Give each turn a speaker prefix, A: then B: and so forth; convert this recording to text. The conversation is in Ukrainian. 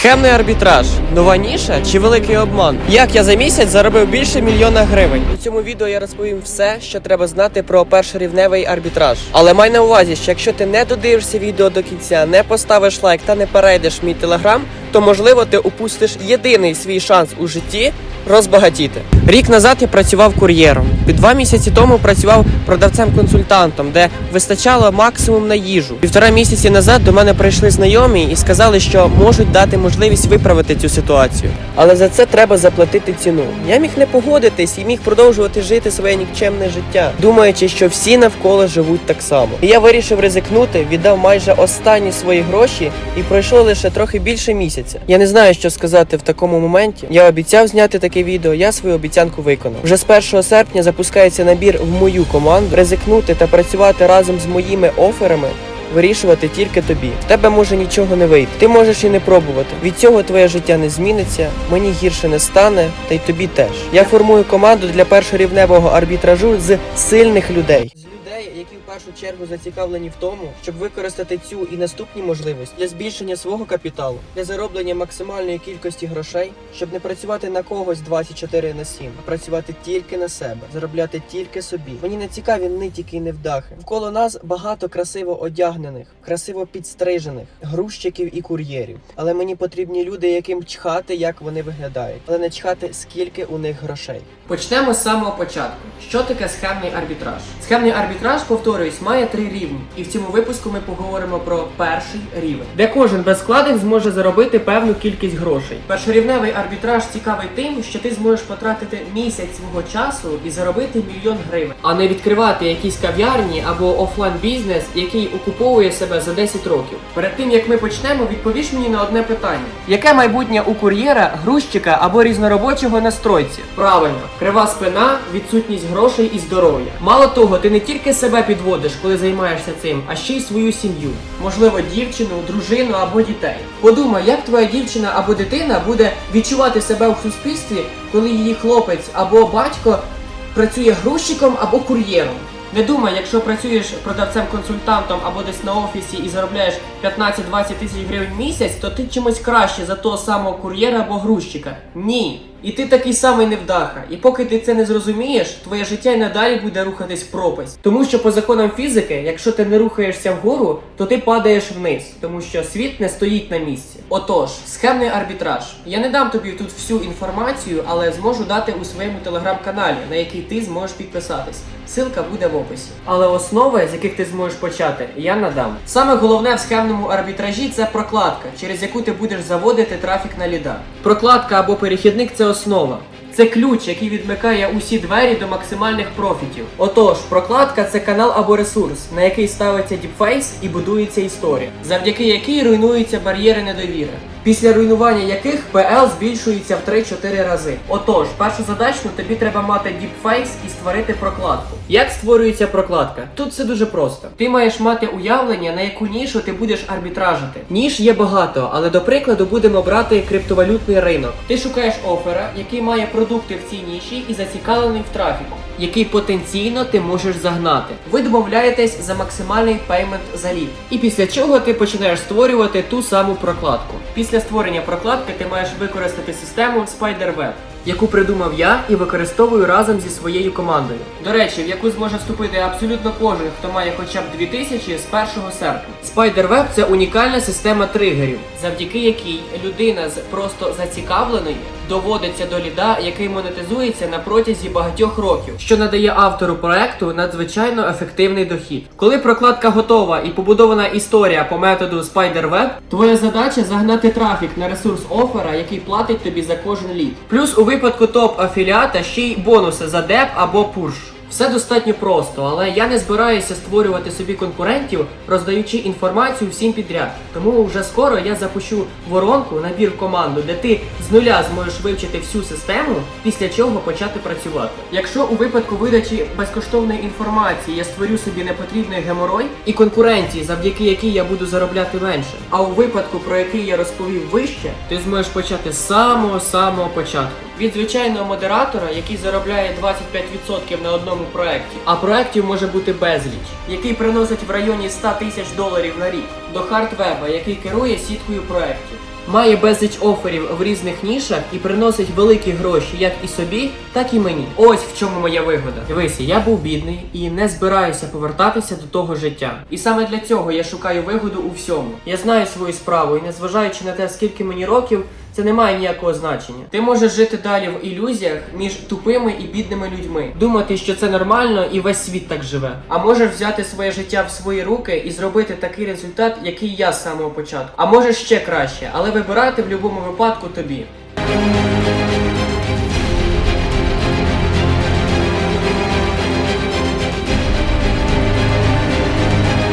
A: Схемний арбітраж, нова ніша чи великий обман? Як я за місяць заробив більше мільйона гривень? У цьому відео я розповім все, що треба знати про першорівневий арбітраж. Але май на увазі, що якщо ти не додивишся відео до кінця, не поставиш лайк та не перейдеш в мій телеграм, то можливо ти упустиш єдиний свій шанс у житті розбагатіти. Рік назад я працював кур'єром. Під два місяці тому працював продавцем-консультантом, де вистачало максимум на їжу. Півтора місяці назад до мене прийшли знайомі і сказали, що можуть дати можливість виправити цю ситуацію. Але за це треба заплатити ціну. Я міг не погодитись і міг продовжувати жити своє нікчемне життя, думаючи, що всі навколо живуть так само. І я вирішив ризикнути, віддав майже останні свої гроші, і пройшло лише трохи більше місяця. Я не знаю, що сказати в такому моменті. Я обіцяв зняти таке відео. Я свою обіцянку виконав. Вже з 1 серпня запускається набір в мою команду. Ризикнути та працювати разом з моїми оферами. Вирішувати тільки тобі. В тебе може нічого не вийти. Ти можеш і не пробувати. Від цього твоє життя не зміниться, мені гірше не стане, та й тобі теж. Я формую команду для першорівневого арбітражу з сильних людей. Першу чергу зацікавлені в тому, щоб використати цю і наступні можливості для збільшення свого капіталу, для зароблення максимальної кількості грошей, щоб не працювати на когось 24 на 7, а працювати тільки на себе, заробляти тільки собі. Мені не цікаві нитіки і невдахи. Вколо нас багато красиво одягнених, красиво підстрижених, грузчиків і кур'єрів. Але мені потрібні люди, яким чхати, як вони виглядають, але не чхати, скільки у них грошей. Почнемо з самого початку. Що таке схемний арбітраж? Схемний арбітраж, повторююсь, має три рівні, і в цьому випуску ми поговоримо про перший рівень, де кожен без складів зможе заробити певну кількість грошей. Першорівневий арбітраж цікавий тим, що ти зможеш потратити місяць свого часу і заробити мільйон гривень, а не відкривати якісь кав'ярні або офлайн бізнес, який окуповує себе за 10 років. Перед тим як ми почнемо, відповіш мені на одне питання: яке майбутнє у кур'єра, грузчика або різноробочого на стройці? Правильно, крива спина, відсутність грошей і здоров'я. Мало того, ти не тільки себе підводиш, коли займаєшся цим, а ще й свою сім'ю, можливо, дівчину, дружину або дітей. Подумай, як твоя дівчина або дитина буде відчувати себе в суспільстві, коли її хлопець або батько працює грузчиком або кур'єром. Не думай, якщо працюєш продавцем-консультантом або десь на офісі і заробляєш 15-20 тисяч гривень в місяць, то ти чимось краще за того самого кур'єра або грузчика. Ні. І ти такий самий невдаха. І поки ти це не зрозумієш, твоє життя й надалі буде рухатись в пропасть. Тому що по законам фізики, якщо ти не рухаєшся вгору, то ти падаєш вниз, тому що світ не стоїть на місці. Отож, схемний арбітраж. Я не дам тобі тут всю інформацію, але зможу дати у своєму телеграм-каналі, на який ти зможеш підписатись. Силка буде в описі. Але основи, з яких ти зможеш почати, я надам. Саме головне в схемному арбітражі це прокладка, через яку ти будеш заводити трафік на ліда. Прокладка або перехідник це основа. Це ключ, який відмикає усі двері до максимальних профітів. Отож, прокладка це канал або ресурс, на який ставиться діпфейс і будується історія, завдяки якій руйнуються бар'єри недовіри. Після руйнування яких ПЛ збільшується в 3-4 рази. Отож, першу задачну тобі треба мати діпфейс і створити прокладку. Як створюється прокладка? Тут все дуже просто. Ти маєш мати уявлення, на яку нішу ти будеш арбітражити. Ніж є багато, але до прикладу будемо брати криптовалютний ринок. Ти шукаєш офера, який має продукти в цій ніші і зацікавлений в трафіку, який потенційно ти можеш загнати. Ви домовляєтесь за максимальний пеймент за лід. І після чого ти починаєш створювати ту саму прокладку. Після створення прокладки ти маєш використати систему SpiderWeb, яку придумав я і використовую разом зі своєю командою. До речі, в яку зможе вступити абсолютно кожен, хто має хоча б 2000 з 1 серпня. SpiderWeb – це унікальна система тригерів, завдяки якій людина з просто зацікавленої доводиться до ліда, який монетизується на протязі багатьох років, що надає автору проекту надзвичайно ефективний дохід. Коли прокладка готова і побудована історія по методу SpiderWeb, твоя задача загнати трафік на ресурс оффера, який платить тобі за кожен лід. Плюс у випадку топ афіліата ще й бонуси за деп або пуш. Все достатньо просто, але я не збираюся створювати собі конкурентів, роздаючи інформацію всім підряд. Тому вже скоро я запущу воронку, набір команду, де ти з нуля зможеш вивчити всю систему, після чого почати працювати. Якщо у випадку видачі безкоштовної інформації я створю собі непотрібний геморой і конкуренції, завдяки якій я буду заробляти менше, а у випадку, про який я розповів вище, ти зможеш почати з самого самого початку. Від звичайного модератора, який заробляє 25% на одному проекті, а проектів може бути безліч, який приносить в районі 100 тисяч доларів на рік, до хардвеба, який керує сіткою проектів. Має безліч оферів в різних нішах і приносить великі гроші як і собі, так і мені. Ось в чому моя вигода. Дивися, я був бідний і не збираюся повертатися до того життя. І саме для цього я шукаю вигоду у всьому. Я знаю свою справу, і незважаючи на те, скільки мені років. Це не має ніякого значення. Ти можеш жити далі в ілюзіях між тупими і бідними людьми, думати, що це нормально, і весь світ так живе. А можеш взяти своє життя в свої руки і зробити такий результат, який я з самого початку. А можеш ще краще, але вибирати в будь-якому випадку тобі.